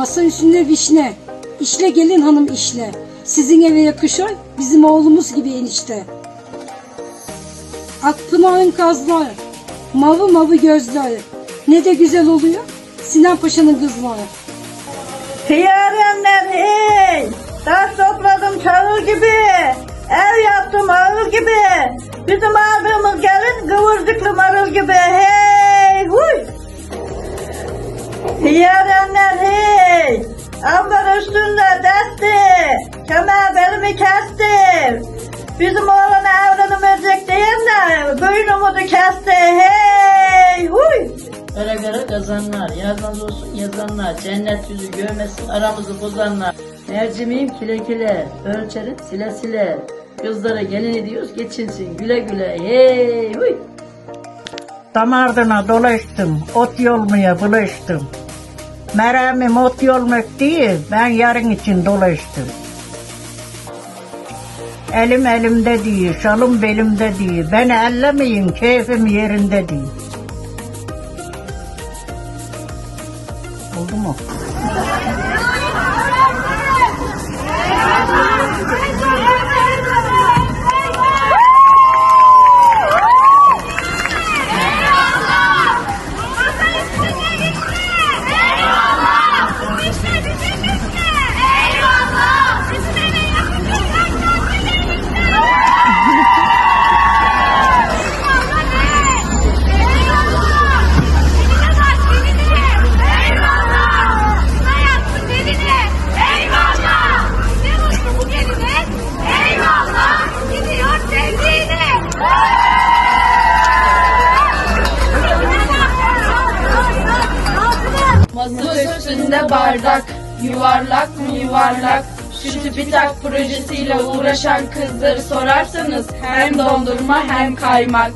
Masa üstünde vişne. İşle gelin hanım işle. Sizin eve yakışır bizim oğlumuz gibi enişte. Akpınar'ın kazları. Mavi mavi gözleri. Ne de güzel oluyor. Sinan Paşa'nın kızları. Hiyarenler hey! Taş topladım çağıl gibi. Ev yaptım ağıl gibi. Bizim aldığımız gelin kıvırcıklı marul gibi. Hey! Ambar üstünde desti. Kemer belimi kesti. Bizim oğlan evlenemeyecek diyen de boynumuzu kesti. Hey! Huy! Göre göre kazanlar, yazmaz olsun yazanlar, cennet yüzü görmesin aramızı bozanlar. Mercimeğim kile kile, ölçerim sile sile. Kızlara gelin ediyoruz geçinsin güle güle. Hey huy. Damardına dolaştım, ot yolmaya bulaştım. Meremim ot yolmak değil, ben yarın için dolaştım. Elim elimde değil, şalım belimde değil. Beni ellemeyin, keyfim yerinde değil. Oldu mu? Üstünde bardak, yuvarlak mı yuvarlak. Şu TÜBİTAK projesiyle uğraşan kızları sorarsanız hem dondurma hem kaymak.